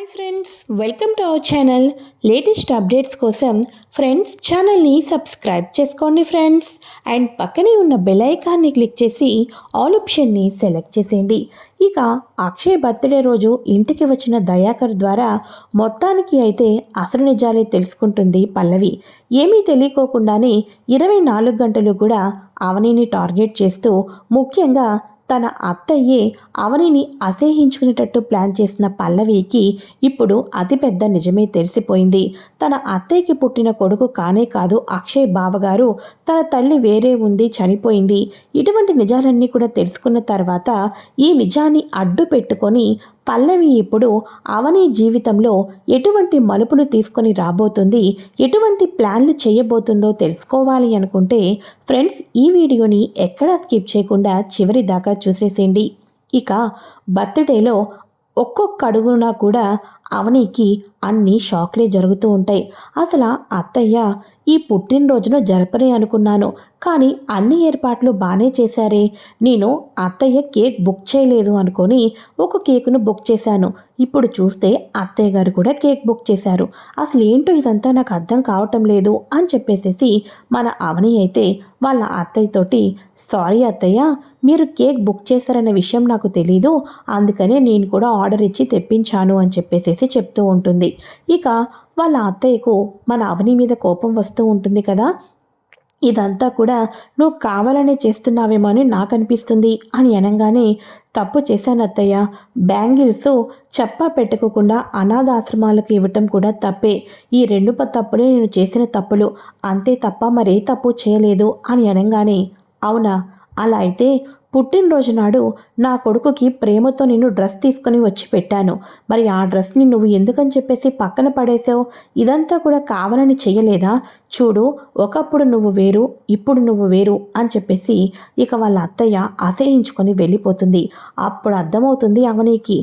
Hi friends welcome to our channel latest updates కోసం friends ఛానల్ని subscribe చేసుకోండి friends and పక్కనే ఉన్న బెల్ ఐకాన్ని క్లిక్ చేసి ఆల్ ఆప్షన్ని సెలెక్ట్ చేసేయండి. ఇక అక్షయ్ బర్త్డే రోజు ఇంటికి వచ్చిన దయాకర్ ద్వారా మొత్తానికి అయితే అసలు నిజాలే తెలుసుకుంటుంది పల్లవి. ఏమీ తెలియకోకుండానే ఇరవై నాలుగు గంటలు కూడా అవనిని టార్గెట్ చేస్తూ ముఖ్యంగా తన అత్తయ్యే అవనిని అసహించుకునేటట్టు ప్లాన్ చేసిన పల్లవికి ఇప్పుడు అతిపెద్ద నిజమే తెలిసిపోయింది. తన అత్తయ్యకి పుట్టిన కొడుకు కానే కాదు అక్షయ్ బావగారు. తన తల్లి వేరే ఉంది చనిపోయింది. ఇటువంటి నిజాలన్నీ కూడా తెలుసుకున్న తర్వాత ఈ నిజాన్ని అడ్డు పెట్టుకొని పల్లవి ఇప్పుడు అవని జీవితంలో ఎటువంటి మలుపులు తీసుకొని రాబోతుంది ఎటువంటి ప్లాన్లు చేయబోతుందో తెలుసుకోవాలి అనుకుంటే ఫ్రెండ్స్ ఈ వీడియోని ఎక్కడా స్కిప్ చేయకుండా చివరి దాకా చూసేసేయండి. ఇక బర్త్డేలో ఒక్కొక్క అడుగునా కూడా అవనీకి అన్ని షాక్లే జరుగుతూ ఉంటాయి. అసలు అత్తయ్య ఈ పుట్టినరోజును జరపని అనుకున్నాను. కానీ అన్ని ఏర్పాట్లు బాగానే చేశారే. నేను అత్తయ్య కేక్ బుక్ చేయలేదు అనుకొని ఒక కేకును బుక్ చేశాను. ఇప్పుడు చూస్తే అత్తయ్య గారు కూడా కేక్ బుక్ చేశారు. అసలు ఏంటో ఇదంతా నాకు అర్థం కావటం లేదు అని చెప్పేసేసి మన అవని అయితే వాళ్ళ అత్తయ్యతోటి సారీ అత్తయ్య మీరు కేక్ బుక్ చేశారన్న విషయం నాకు తెలీదు. అందుకనే నేను కూడా ఆర్డర్ ఇచ్చి తెప్పించాను అని చెప్పేసేసి చెప్తూ ఉంటుంది. ఇక వాళ్ళ అత్తయ్యకు మన అవని మీద కోపం వస్తూ ఉంటుంది కదా? ఇదంతా కూడా నువ్వు కావాలనే చేస్తున్నావేమో అని నాకు అనిపిస్తుంది అని అనగానే తప్పు చేశాను అత్తయ్య. బ్యాంగిల్స్ చెప్పా పెట్టుకోకుండా అనాథాశ్రమాలకు ఇవ్వటం కూడా తప్పే. ఈ రెండు తప్పులే నేను చేసిన తప్పులు. అంతే తప్ప మరే తప్పు చేయలేదు అని అనగానే అవునా? అలా అయితే పుట్టినరోజు నాడు నా కొడుకుకి ప్రేమతో నేను డ్రెస్ తీసుకొని వచ్చి పెట్టాను. మరి ఆ డ్రెస్ని నువ్వు ఎందుకని చెప్పేసి పక్కన పడేసావు ఇదంతా కూడా కావాలని చేయలేదా చూడు ఒకప్పుడు నువ్వు వేరు ఇప్పుడు నువ్వు వేరు అని చెప్పేసి ఇక వాళ్ళ అత్తయ్య అసహించుకొని వెళ్ళిపోతుంది. అప్పుడు అర్థమవుతుంది అవనీకి.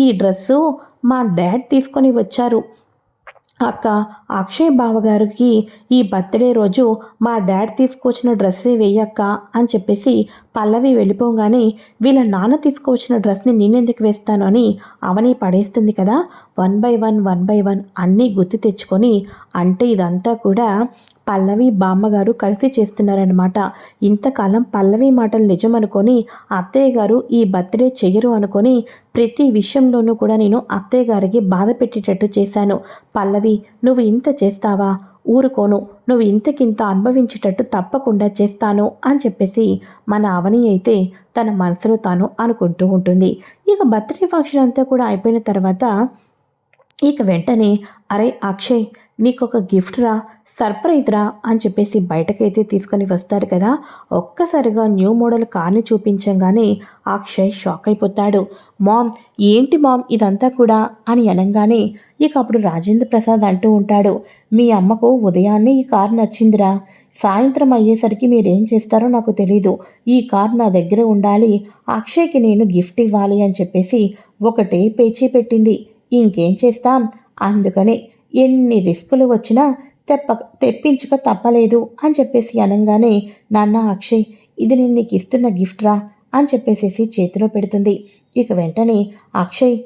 ఈ డ్రెస్సు మా డాడ్ తీసుకొని వచ్చారు. అక్క అక్షయ్ బావగారికి ఈ బర్త్డే రోజు మా డాడ్ తీసుకొచ్చిన డ్రెస్సే వేయక్క అని చెప్పేసి పల్లవి వెళ్ళిపోగానే వీళ్ళ నాన్న తీసుకువచ్చిన డ్రెస్ని నేనెందుకు వేస్తాను అని అవని పడేస్తుంది కదా. One by one one by one అన్నీ గుర్తు తెచ్చుకొని అంటే ఇదంతా కూడా పల్లవి బామ్మగారు కలిసి చేస్తున్నారనమాట ఇంతకాలం పల్లవి మాటలు నిజం అనుకొని అత్తయ్య గారు ఈ బర్త్డే చెయ్యరు అనుకొని ప్రతి విషయంలోనూ కూడా నేను అత్తయ్య గారికి బాధ పెట్టేటట్టు చేశాను. పల్లవి నువ్వు ఇంత చేస్తావా? ఊరుకోను. నువ్వు ఇంతకింత అనుభవించేటట్టు తప్పకుండా చేస్తాను అని చెప్పేసి మన అవని అయితే తన మనసులో తాను అనుకుంటూ ఉంటుంది. ఇక బర్త్డే ఫంక్షన్ అంతా కూడా అయిపోయిన తర్వాత ఇక వెంటనే అరే అక్షయ్ నీకు ఒక గిఫ్ట్ రా. సర్ప్రైజ్ రా అని చెప్పేసి బయటకైతే తీసుకొని వస్తారు కదా. ఒక్కసారిగా న్యూ మోడల్ కార్ని చూపించంగానే అక్షయ్ షాక్ అయిపోతాడు. మామ్ ఏంటి మామ్ ఇదంతా కూడా? అని అనగానే ఇక అప్పుడు రాజేంద్ర ప్రసాద్ అంటూ ఉంటాడు. మీ అమ్మకు ఉదయాన్నే ఈ కార్ నచ్చిందిరా. సాయంత్రం అయ్యేసరికి మీరేం చేస్తారో నాకు తెలీదు. ఈ కార్ నా దగ్గర ఉండాలి. అక్షయ్కి నేను గిఫ్ట్ ఇవ్వాలి అని చెప్పేసి ఒకటే పేచీ పెట్టింది. ఇంకేం చేస్తాం? అందుకనే ఎన్ని రిస్కులు వచ్చినా తెప్ప తెప్పించుక తప్పలేదు అని చెప్పేసి అనగానే నాన్న అక్షయ్ ఇది నేను నీకు ఇస్తున్న గిఫ్ట్ రా అని చెప్పేసేసి చేతిలో పెడుతుంది. ఇక వెంటనే అక్షయ్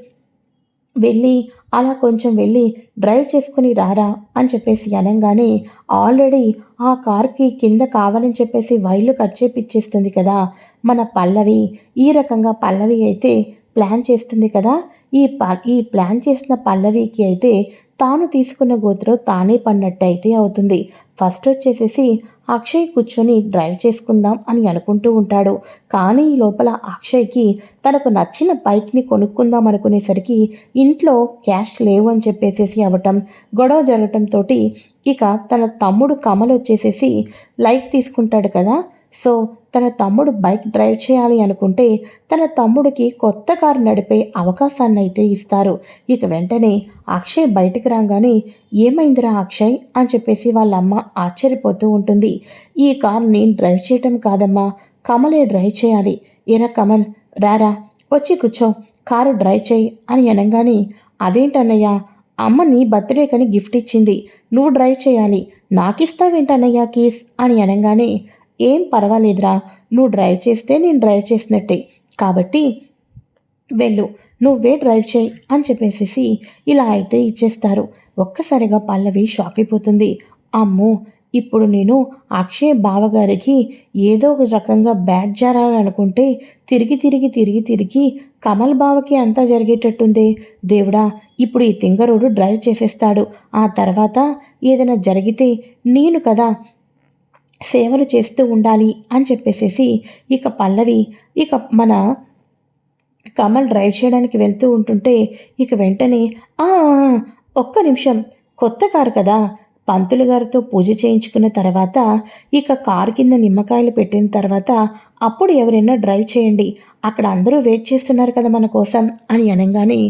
వెళ్ళి అలా కొంచెం వెళ్ళి డ్రైవ్ చేసుకుని రారా అని చెప్పేసి అనగానే ఆల్రెడీ ఆ కార్కి కింద కావాలని చెప్పేసి వైర్లు కట్ చేపిచ్చేస్తుంది కదా మన పల్లవి ఈ రకంగా పల్లవి అయితే ప్లాన్ చేస్తుంది కదా ఈ ప ఈ ప్లాన్ చేసిన పల్లవికి అయితే తాను తీసుకున్న గోతిలో తానే పడినట్టయితే అవుతుంది. ఫస్ట్ వచ్చేసేసి అక్షయ్ కూర్చొని డ్రైవ్ చేసుకుందాం అని అనుకుంటూ ఉంటాడు. కానీ ఈ లోపల అక్షయ్కి తనకు నచ్చిన బైక్ని కొనుక్కుందాం అనుకునేసరికి ఇంట్లో క్యాష్ లేవు అని చెప్పేసేసి అవ్వటం గొడవ జరగటంతో ఇక తన తమ్ముడు కమల్ వచ్చేసేసి లైట్ తీసుకుంటాడు కదా. సో తన తమ్ముడు బైక్ డ్రైవ్ చేయాలి అనుకుంటే తన తమ్ముడికి కొత్త కారు నడిపే అవకాశాన్ని అయితే ఇస్తారు. ఇక వెంటనే అక్షయ్ బయటికి రాగానే ఏమైందిరా అక్షయ్? అని చెప్పేసి వాళ్ళ అమ్మ ఆశ్చర్యపోతూ ఉంటుంది. ఈ కార్ నేను డ్రైవ్ చేయటం కాదమ్మా కమలే డ్రైవ్ చేయాలి. ఎరా కమల్ రారా వచ్చి కూర్చో కారు డ్రైవ్ చేయి అని అనగానే అదేంటన్నయ్యా అమ్మ నీ బర్త్డే గిఫ్ట్ ఇచ్చింది నువ్వు డ్రైవ్ చేయాలి నాకిస్తావేంటన్నయ్యా కీస్? అని అనగానే ఏం పర్వాలేదురా నువ్వు డ్రైవ్ చేస్తే నేను డ్రైవ్ చేసినట్టే. కాబట్టి వెళ్ళు నువ్వే డ్రైవ్ చేయి అని చెప్పేసి ఇలా అయితే ఇచ్చేస్తారు. ఒక్కసారిగా పల్లవి షాక్ అయిపోతుంది. అమ్మో ఇప్పుడు నేను అక్షయ్ బావగారికి ఏదో ఒక రకంగా బ్యాట్ జారాలనుకుంటే తిరిగి తిరిగి తిరిగి తిరిగి కమల్ బావకి అంతా జరిగేటట్టుందే. దేవుడా ఇప్పుడు ఈ తింగరుడు డ్రైవ్ చేసేస్తాడు. ఆ తర్వాత ఏదైనా జరిగితే నేను కదా సేవలు చేస్తూ ఉండాలి అని చెప్పేసేసి ఇక పల్లవి ఇక మన కమల్ డ్రైవ్ చేయడానికి వెళ్తూ ఉంటుంటే ఇక వెంటనే ఒక్క నిమిషం కొత్త కారు కదా పంతులు గారితో పూజ చేయించుకున్న తర్వాత ఇక కారు కింద నిమ్మకాయలు పెట్టిన తర్వాత అప్పుడు ఎవరైనా డ్రైవ్ చేయండి. అక్కడ అందరూ వెయిట్ చేస్తున్నారు కదా మన కోసం అని అనగానే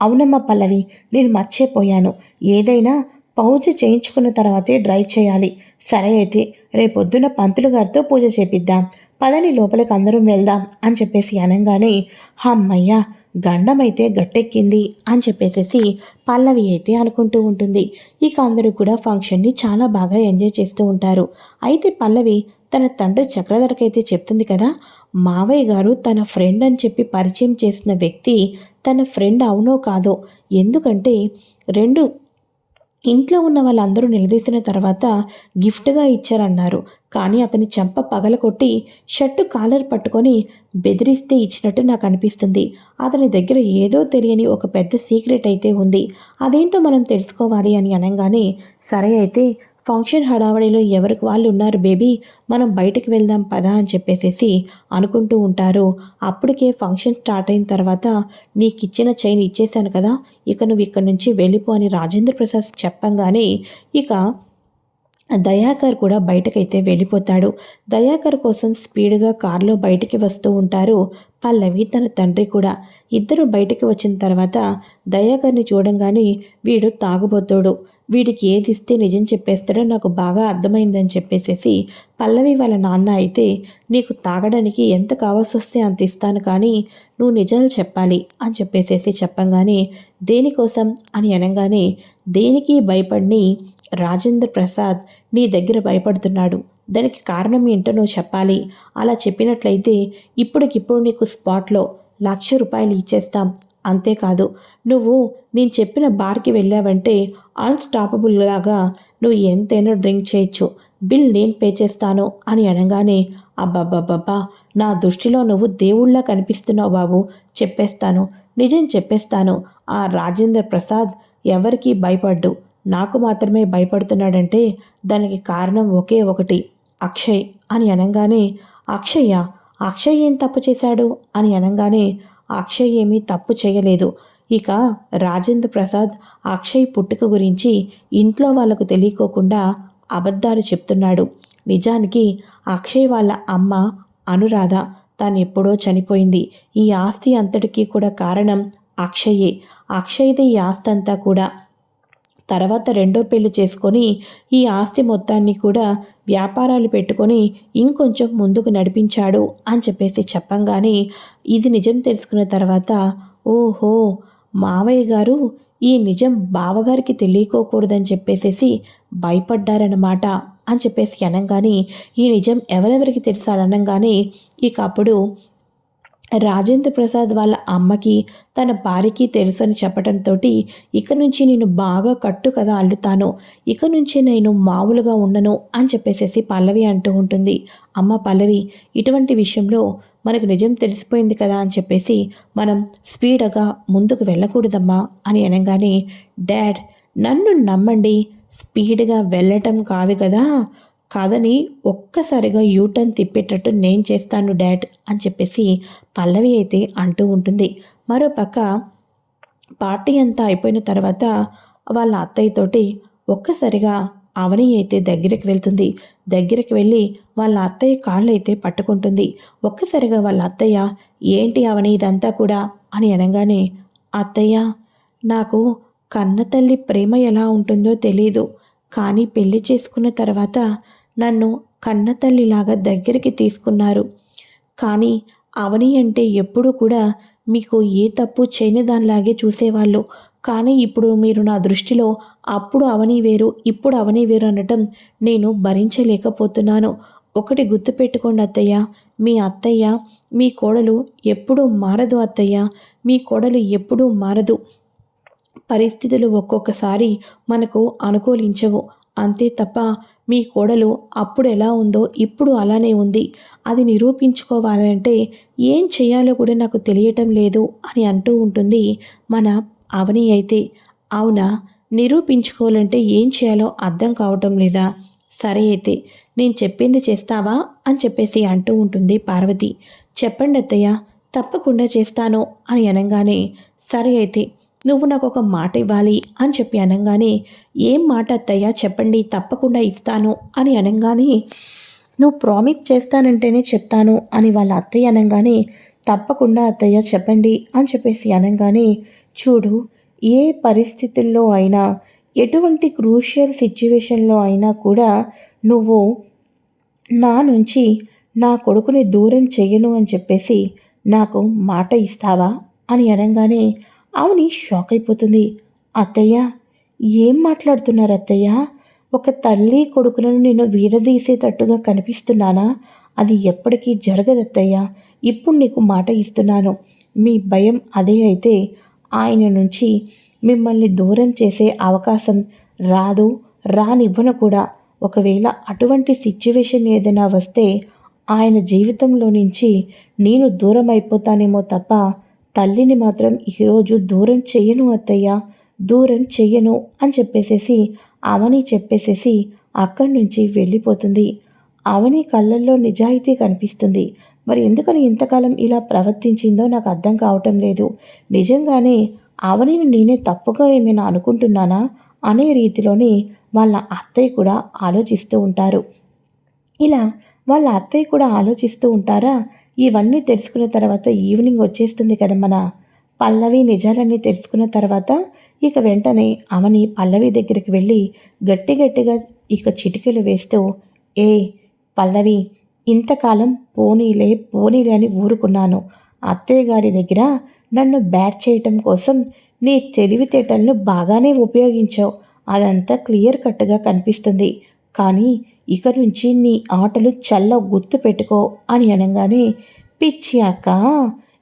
అవునమ్మ పల్లవి నేను మర్చిపోయాను. ఏదైనా పూజ చేయించుకున్న తర్వాతే డ్రైవ్ చేయాలి. సరే అయితే రేపొద్దున పంతులు గారితో పూజ చేపిద్దాం. పదని లోపలికి అందరం వెళ్దాం అని చెప్పేసి అనగానే హమ్మయ్యా గండమైతే గట్టెక్కింది అని చెప్పేసేసి పల్లవి అయితే అనుకుంటూ ఉంటుంది. ఇక అందరూ కూడా ఫంక్షన్ని చాలా బాగా ఎంజాయ్ చేస్తూ ఉంటారు. అయితే పల్లవి తన తండ్రి చక్రధరకైతే చెప్తుంది కదా మావయ్య గారు తన ఫ్రెండ్ అని చెప్పి పరిచయం చేసిన వ్యక్తి తన ఫ్రెండ్ అవునో కాదో. ఎందుకంటే రెండు ఇంట్లో ఉన్న వాళ్ళందరూ నిలదీసిన తర్వాత గిఫ్ట్గా ఇచ్చారన్నారు. కానీ అతని చెంప పగలకొట్టి షర్టు కాలర్ పట్టుకొని బెదిరిస్తే ఇచ్చినట్టు నాకు అనిపిస్తుంది. అతని దగ్గర ఏదో తెలియని ఒక పెద్ద సీక్రెట్ అయితే ఉంది. అదేంటో మనం తెలుసుకోవాలి అని అనగానే సరే అయితే ఫంక్షన్ హడావడిలో ఎవరికి వాళ్ళు ఉన్నారు బేబీ? మనం బయటకు వెళ్దాం పదా అని చెప్పేసేసి అనుకుంటూ ఉంటారు. అప్పటికే ఫంక్షన్ స్టార్ట్ అయిన తర్వాత నీకు ఇచ్చిన చైన్ ఇచ్చేశాను కదా ఇక నువ్వు ఇక్కడి నుంచి వెళ్ళిపో అని రాజేంద్ర ప్రసాద్ చెప్పంగానే ఇక దయాకర్ కూడా బయటకైతే వెళ్ళిపోతాడు. దయాకర్ కోసం స్పీడ్గా కారులో బయటికి వస్తూ ఉంటారు పల్లవి తన తండ్రి కూడా. ఇద్దరు బయటికి వచ్చిన తర్వాత దయాకర్ని చూడంగానే వీడు తాగుబోతాడు. వీడికి ఏది ఇస్తే నిజం చెప్పేస్తాడో నాకు బాగా అర్థమైందని చెప్పేసేసి పల్లవి వాళ్ళ నాన్న అయితే నీకు తాగడానికి ఎంత కావాల్సి వస్తే అంత ఇస్తాను కానీ నువ్వు నిజాలు చెప్పాలి అని చెప్పేసేసి చెప్పంగానే దేనికోసం? అని అనగానే దేనికి భయపడిని? రాజేంద్ర ప్రసాద్ నీ దగ్గర భయపడుతున్నాడు. దానికి కారణం ఏంటో నువ్వు చెప్పాలి. అలా చెప్పినట్లయితే ఇప్పటికిప్పుడు నీకు స్పాట్లో లక్ష రూపాయలు ఇచ్చేస్తాం. అంతేకాదు నువ్వు నేను చెప్పిన బార్కి వెళ్ళావంటే అన్స్టాపబుల్ లాగా నువ్వు ఎంతైనా డ్రింక్ చేయొచ్చు. బిల్ నేను పే చేస్తాను అని అనగానే అబ్బబ్బబ్బబ్బా నా దృష్టిలో నువ్వు దేవుళ్ళ కనిపిస్తున్నావు బాబు. చెప్పేస్తాను. నిజం చెప్పేస్తాను. ఆ రాజేంద్ర ప్రసాద్ ఎవరికీ భయపడ్డు. నాకు మాత్రమే భయపడుతున్నాడంటే దానికి కారణం ఒకే ఒకటి అక్షయ్ అని అనగానే అక్షయ్య అక్షయ్ ఏం తప్పు చేశాడు? అని అనగానే అక్షయ్ ఏమీ తప్పు చేయలేదు. ఇక రాజేంద్ర ప్రసాద్ అక్షయ్ పుట్టుక గురించి ఇంట్లో వాళ్ళకు తెలియకోకుండా అబద్ధాలు చెప్తున్నాడు. నిజానికి అక్షయ్ వాళ్ళ అమ్మ అనురాధ తాను ఎప్పుడో చనిపోయింది. ఈ ఆస్తి అంతటికీ కూడా కారణం అక్షయే అక్షయ్దే ఈ ఆస్తి అంతా కూడా. తర్వాత రెండో పెళ్ళి చేసుకొని ఈ ఆస్తి మొత్తాన్ని కూడా వ్యాపారాలు పెట్టుకొని ఇంకొంచెం ముందుకు నడిపించాడు అని చెప్పేసి చెప్పంగానే ఇది నిజం తెలుసుకున్న తర్వాత ఓహో మావయ్య గారు ఈ నిజం బావగారికి తెలియకోకూడదని చెప్పేసేసి భయపడ్డారన్నమాట అని చెప్పేసి అనగానే ఈ నిజం ఎవరెవరికి తెలుసాలనగానే ఇక అప్పుడు రాజేంద్ర ప్రసాద్ వాళ్ళ అమ్మకి తన భార్యకి తెలుసని చెప్పడంతో ఇక నుంచి నేను బాగా కట్టు కదా అల్లుతాను. ఇక నుంచి నేను మామూలుగా ఉండను అని చెప్పేసేసి పల్లవి అంటూ ఉంటుంది. అమ్మ పల్లవి ఇటువంటి విషయంలో మనకు నిజం తెలిసిపోయింది కదా అని చెప్పేసి మనం స్పీడ్గా ముందుకు వెళ్ళకూడదమ్మా అని అనగానే డాడ్ నన్ను నమ్మండి. స్పీడ్గా వెళ్ళటం కాదు కదా. కాదని ఒక్కసారిగా యూటర్న్ తిప్పేటట్టు నేను చేస్తాను డాడ్ అని చెప్పేసి పల్లవి అయితే అంటూ ఉంటుంది. మరోపక్క పార్టీ అంతా అయిపోయిన తర్వాత వాళ్ళ అత్తయ్యతోటి ఒక్కసారిగా అవని అయితే దగ్గరికి వెళ్తుంది. దగ్గరికి వెళ్ళి వాళ్ళ అత్తయ్య కాళ్ళు అయితే పట్టుకుంటుంది. ఒక్కసారిగా వాళ్ళ అత్తయ్య ఏంటి అవని ఇదంతా కూడా? అని అనగానే అత్తయ్య నాకు కన్న తల్లి ప్రేమ ఎలా ఉంటుందో తెలీదు. కానీ పెళ్ళి చేసుకున్న తర్వాత నన్ను కన్నతల్లిలాగా దగ్గరికి తీసుకున్నారు. కానీ అవని అంటే ఎప్పుడు కూడా మీకు ఏ తప్పు చేయని దానిలాగే చూసేవాళ్ళు. కానీ ఇప్పుడు మీరు నా దృష్టిలో అప్పుడు అవని వేరు ఇప్పుడు అవని వేరు అనటం నేను భరించలేకపోతున్నాను. ఒకటి గుర్తుపెట్టుకోండి అత్తయ్య మీ అత్తయ్య మీ కోడలు ఎప్పుడూ మారదు అత్తయ్య. మీ కోడలు ఎప్పుడూ మారదు. పరిస్థితులు ఒక్కొక్కసారి మనకు అనుకూలించవు. అంతే తప్ప మీ కోడలు అప్పుడు ఎలా ఉందో ఇప్పుడు అలానే ఉంది. అది నిరూపించుకోవాలంటే ఏం చేయాలో కూడా నాకు తెలియటం లేదు అని అంటూ ఉంటుంది మన అవని అయితే. అవునా? నిరూపించుకోవాలంటే ఏం చేయాలో అర్థం కావటం లేదా? సరే అయితే నేను చెప్పింది చేస్తావా అని చెప్పేసి అంటూ ఉంటుంది పార్వతి. చెప్పండి అత్తయ్య తప్పకుండా చేస్తాను అని అనగానే సరే అయితే నువ్వు నాకు ఒక మాట ఇవ్వాలి అని చెప్పి అనగానే ఏం మాట అత్తయ్యా? చెప్పండి తప్పకుండా ఇస్తాను అని అనగానే నువ్వు ప్రామిస్ చేస్తానంటేనే చెప్తాను అని వాళ్ళ అత్తయ్య అనగానే తప్పకుండా అత్తయ్య చెప్పండి అని చెప్పేసి అనగానే చూడు ఏ పరిస్థితుల్లో అయినా ఎటువంటి క్రూషియల్ సిచ్యువేషన్లో అయినా కూడా నువ్వు నా నుంచి నా కొడుకుని దూరం చేయను అని చెప్పేసి నాకు మాట ఇస్తావా? అని అనగానే అవని షాక్ అయిపోతుంది అత్తయ్య ఏం మాట్లాడుతున్నారు అత్తయ్య? ఒక తల్లి కొడుకులను నేను వీడదీసేటట్టుగా కనిపిస్తున్నానా? అది ఎప్పటికీ జరగదత్తయ్య. ఇప్పుడు నీకు మాట ఇస్తున్నాను. మీ భయం అదే అయితే ఆయన నుంచి మిమ్మల్ని దూరం చేసే అవకాశం రాదు రానివ్వను కూడా. ఒకవేళ అటువంటి సిచ్యువేషన్ ఏదైనా వస్తే ఆయన జీవితంలో నుంచి నేను దూరం అయిపోతానేమో తప్ప తల్లిని మాత్రం ఈరోజు దూరం చెయ్యను అత్తయ్య దూరం చెయ్యను అని చెప్పేసేసి అవని చెప్పేసేసి అక్కడి నుంచి వెళ్ళిపోతుంది. అవని కళ్ళల్లో నిజాయితీ కనిపిస్తుంది. మరి ఎందుకని ఇంతకాలం ఇలా ప్రవర్తించిందో నాకు అర్థం కావటం లేదు. నిజంగానే అవనిని నేనే తప్పుగా ఏమైనా అనుకుంటున్నానా అనే రీతిలోనే వాళ్ళ అత్తయ్య కూడా ఆలోచిస్తూ ఉంటారు. ఇలా వాళ్ళ అత్తయ్య కూడా ఆలోచిస్తూ ఉంటారా? ఇవన్నీ తెలుసుకున్న తర్వాత ఈవినింగ్ వచ్చేస్తుంది కదా మన పల్లవి నిజాలన్నీ తెలుసుకున్న తర్వాత ఇక వెంటనే అవని పల్లవి దగ్గరికి వెళ్ళి గట్టి గట్టిగా ఇక చిటికలు వేస్తూ ఏ పల్లవి ఇంతకాలం పోనీలే పోనీలే అని ఊరుకున్నాను. అత్తయ్య గారి దగ్గర నన్ను బ్యాట్ చేయటం కోసం నీ తెలివితేటలను బాగానే ఉపయోగించావు. అదంతా క్లియర్ కట్గా కనిపిస్తుంది. కానీ ఇక నుంచి నీ ఆటలు చల్ల గుర్తు పెట్టుకో అని అనగానే పిచ్చి అక్క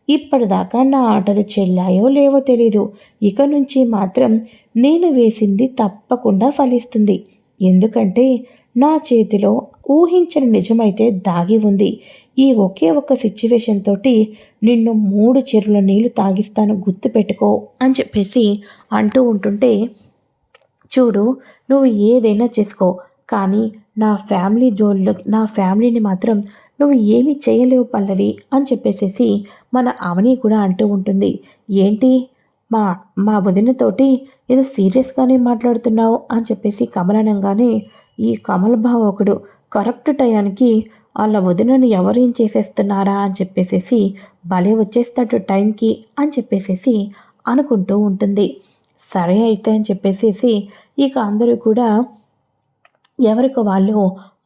ఇప్పటిదాకా నా ఆటలు చెల్లాయో లేవో తెలీదు. ఇక నుంచి మాత్రం నేను వేసింది తప్పకుండా ఫలిస్తుంది. ఎందుకంటే నా చేతిలో ఊహించిన నిజమైతే దాగి ఉంది. ఈ ఒకే ఒక్క సిచ్యువేషన్ తోటి నిన్ను మూడు చెరువుల నీళ్ళు తాగిస్తాను గుర్తుపెట్టుకో అని చెప్పేసి అంటూ ఉంటుంటే చూడు నువ్వు ఏదైనా చేసుకో. కానీ నా ఫ్యామిలీ జోల్లో నా ఫ్యామిలీని మాత్రం నువ్వు ఏమీ చేయలేవు పల్లవి అని చెప్పేసేసి మన అవని కూడా అంటూ ఉంటుంది. ఏంటి? మా మా వదినతోటి ఏదో సీరియస్గానే మాట్లాడుతున్నావు అని చెప్పేసి కమలనంగానే ఈ కమల్ బావ ఒకడు కరెక్ట్ టయానికి వాళ్ళ వదినను ఎవరేం చేసేస్తున్నారా అని చెప్పేసేసి భలే వచ్చేస్తాడు టైంకి అని చెప్పేసేసి అనుకుంటూ ఉంటుంది. సరే అయితే అని చెప్పేసేసి ఇక అందరూ కూడా ఎవరికి వాళ్ళు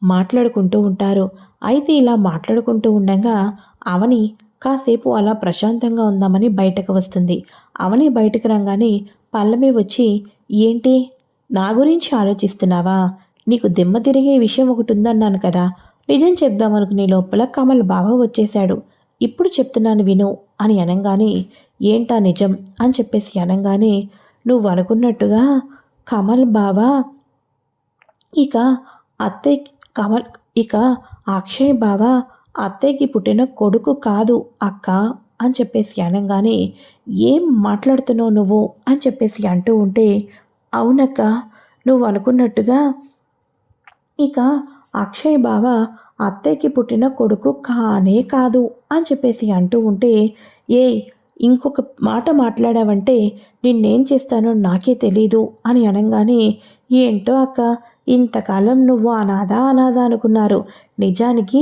మాట్లాడుకుంటూ ఉంటారు. అయితే ఇలా మాట్లాడుకుంటూ ఉండగా అవని కాసేపు అలా ప్రశాంతంగా ఉందామని బయటకు వస్తుంది. అవని బయటకు రాగానే పల్లవి వచ్చి ఏంటి? నా గురించి ఆలోచిస్తున్నావా? నీకు దిమ్మ తిరిగే విషయం ఒకటి ఉందన్నాను కదా. నిజం చెప్దామనుకునే లోపల కమల్ బావ వచ్చేశాడు. ఇప్పుడు చెప్తున్నాను విను అని అనగానే ఏంటా నిజం? అని చెప్పేసి అనగానే నువ్వు అనుకున్నట్టుగా కమల్ బావ ఇక అత్తయ్య కమల్ ఇక అక్షయ్ బావ అత్తయ్యకి పుట్టిన కొడుకు కాదు అక్క అని చెప్పేసి అనగానే ఏం మాట్లాడుతున్నావు నువ్వు అని చెప్పేసి అంటూ ఉంటే అవునక్క నువ్వు అనుకున్నట్టుగా ఇక అక్షయ్ బావ అత్తయ్యకి పుట్టిన కొడుకు కానే కాదు అని చెప్పేసి అంటూ ఉంటే ఏ ఇంకొక మాట మాట్లాడావంటే నిన్నేం చేస్తానో నాకే తెలీదు అని అనగానే ఏంటో అక్క? ఇంతకాలం నువ్వు అనాథ అనాథ అనుకున్నారు. నిజానికి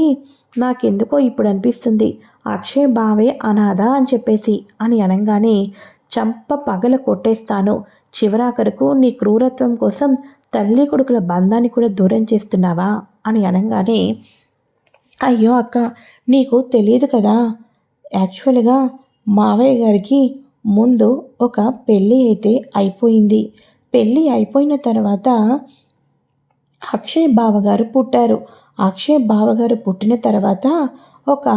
నాకెందుకో ఇప్పుడు అనిపిస్తుంది అక్షయ్ బావే అనాథ అని చెప్పేసి అని అనగానే చంప పగల కొట్టేస్తాను. చివరాఖరుకు నీ క్రూరత్వం కోసం తల్లి కొడుకుల బంధాన్ని కూడా దూరం చేస్తున్నావా? అని అనగానే అయ్యో అక్క నీకు తెలియదు కదా. యాక్చువల్గా మావయ్య గారికి ముందు ఒక పెళ్ళి అయితే అయిపోయింది. పెళ్ళి అయిపోయిన తర్వాత అక్షయ్ బావగారు పుట్టారు. అక్షయ్ బావగారు పుట్టిన తర్వాత ఒక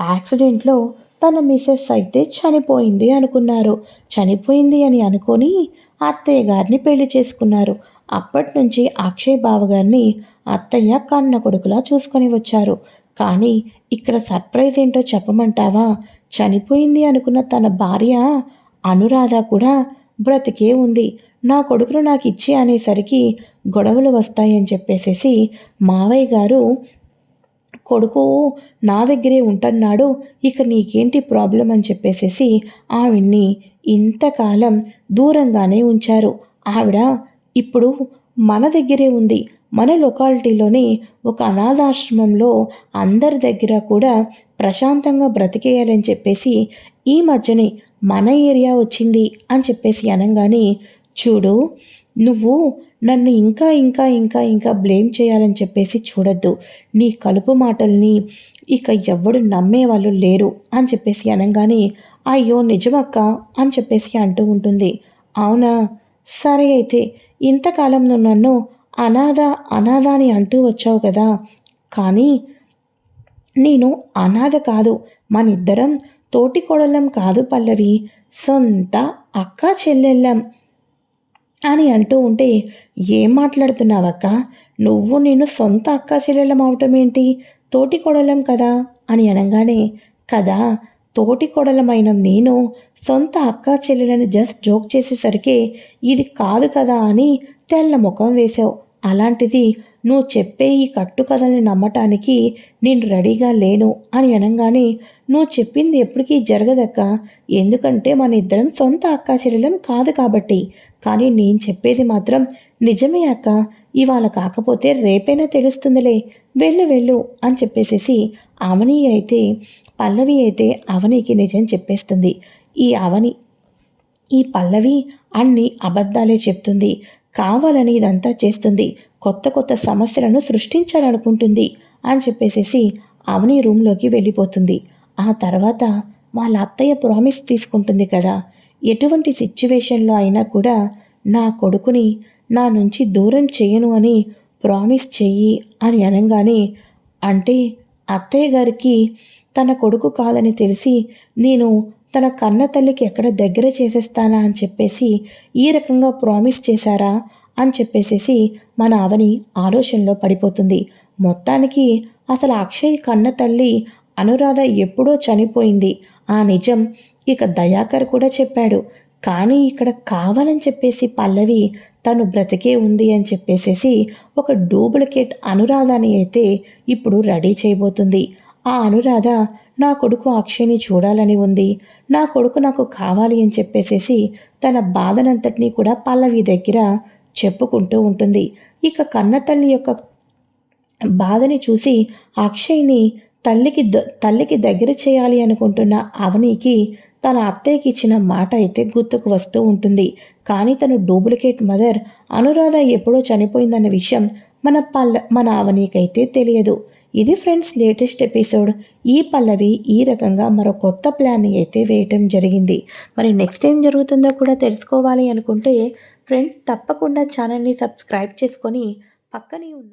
యాక్సిడెంట్లో తన మిసెస్ అయితే చనిపోయింది అనుకున్నారు. చనిపోయింది అని అనుకొని అత్తయ్య గారిని పెళ్ళి చేసుకున్నారు. అప్పటి నుంచి అక్షయ్ బావగారిని అత్తయ్య కన్న కొడుకులా చూసుకొని వచ్చారు. కానీ ఇక్కడ సర్ప్రైజ్ ఏంటో చెప్పమంటావా? చనిపోయింది అనుకున్న తన భార్య అనురాధ కూడా బ్రతికే ఉంది. నా కొడుకును నాకు ఇచ్చి అనేసరికి గొడవలు వస్తాయని చెప్పేసేసి మావయ్య గారు కొడుకు నా దగ్గరే ఉంటున్నాడు ఇక నీకేంటి ప్రాబ్లం? అని చెప్పేసేసి ఆవిడ్ని ఇంతకాలం దూరంగానే ఉంచారు. ఆవిడ ఇప్పుడు మన దగ్గరే ఉంది. మన లొకాలిటీలోనే ఒక అనాథాశ్రమంలో అందరి దగ్గర కూడా ప్రశాంతంగా బ్రతికేయాలని చెప్పేసి ఈ మధ్యనే మన ఏరియా వచ్చింది అని చెప్పేసి అనగానే చూడు నువ్వు నన్ను ఇంకా ఇంకా ఇంకా ఇంకా బ్లేమ్ చేయాలని చెప్పేసి చూడొద్దు. నీ కలుపు మాటల్ని ఇక ఎవ్వడు నమ్మేవాళ్ళు లేరు అని చెప్పేసి అనగానే అయ్యో నిజమక్క అని చెప్పేసి అంటూ ఉంటుంది. అవునా? సరే అయితే ఇంతకాలం నువ్వు నన్ను అనాథ అనాథ అని అంటూ వచ్చావు కదా. కానీ నేను అనాథ కాదు మనిద్దరం తోటి కొడలం కాదు పల్లవి. సొంత అక్క చెల్లెళ్ళం. అని అంటూ ఉంటే ఏం మాట్లాడుతున్నావక్క? నువ్వు నేను సొంత అక్క చెల్లెళ్ళం అవటం ఏంటి? తోటి కొడలం కదా? అని అనగానే కదా తోటి కొడలమైన నేను సొంత అక్క చెల్లెలను జస్ట్ జోక్ చేసేసరికి ఇది కాదు కదా అని తెల్ల ముఖం వేశావు. అలాంటిది నువ్వు చెప్పే ఈ కట్టు కథల్ని నమ్మటానికి నేను రెడీగా లేను అని అనగానే నువ్వు చెప్పింది ఎప్పటికీ జరగదక్క. ఎందుకంటే మన ఇద్దరం సొంత అక్క చెల్లెలం కాదు కాబట్టి. కానీ నేను చెప్పేది మాత్రం నిజమే అక్క. ఇవాళ కాకపోతే రేపైనా తెలుస్తుందిలే. వెళ్ళు వెళ్ళు అని చెప్పేసేసి అవని అయితే పల్లవి అయితే అవనికి నిజం చెప్పేస్తుంది. ఈ అవని ఈ పల్లవి అన్ని అబద్ధాలే చెప్తుంది. కావాలని ఇదంతా చేస్తుంది. కొత్త కొత్త సమస్యలను సృష్టించాలనుకుంటుంది అని చెప్పేసేసి అవని రూమ్లోకి వెళ్ళిపోతుంది. ఆ తర్వాత వాళ్ళ అత్తయ్య ప్రామిస్ తీసుకుంటుంది కదా. ఎటువంటి సిచ్యువేషన్లో అయినా కూడా నా కొడుకుని నా నుంచి దూరం చేయను అని ప్రామిస్ చెయ్యి అని అనగానే అంటే అత్తయ్య గారికి తన కొడుకు కాదని తెలిసి నేను తన కన్న తల్లికి ఎక్కడ దగ్గర చేసేస్తానా అని చెప్పేసి ఈ రకంగా ప్రామిస్ చేశారా అని చెప్పేసేసి మన ఆవని ఆలోచనలో పడిపోతుంది. మొత్తానికి అసలు అక్షయ్ కన్న తల్లి అనురాధ ఎప్పుడో చనిపోయింది. ఆ నిజం ఇక దయాకర్ కూడా చెప్పాడు కానీ ఇక్కడ కావాలని చెప్పేసి పల్లవి తను బ్రతికే ఉంది అని చెప్పేసేసి ఒక డూప్లికేట్ అనురాధని అయితే ఇప్పుడు రెడీ చేయబోతుంది. ఆ అనురాధ నా కొడుకు అక్షయ్ని చూడాలని ఉంది. నా కొడుకు నాకు కావాలి అని చెప్పేసేసి తన బాధనంతటినీ కూడా పల్లవి దగ్గర చెప్పుకుంటూ ఉంటుంది. ఇక కన్న తల్లి యొక్క బాధని చూసి అక్షయ్ని తల్లికి తల్లికి దగ్గర చేయాలి అనుకుంటున్న అవనికి తన అత్తయ్యకి ఇచ్చిన మాట అయితే గుర్తుకు వస్తూ ఉంటుంది. కానీ తను డూప్లికేట్ మదర్ అనురాధ ఎప్పుడో చనిపోయిందన్న విషయం మన పల్ల మన అవనీకైతే తెలియదు. ఇది ఫ్రెండ్స్ లేటెస్ట్ ఎపిసోడ్. ఈ పల్లవి ఈ రకంగా మరో కొత్త ప్లాన్ని అయితే వేయటం జరిగింది. మరి నెక్స్ట్ ఏం జరుగుతుందో కూడా తెలుసుకోవాలి అనుకుంటే ఫ్రెండ్స్ తప్పకుండా ఛానల్ని సబ్స్క్రైబ్ చేసుకొని పక్కనే ఉన్న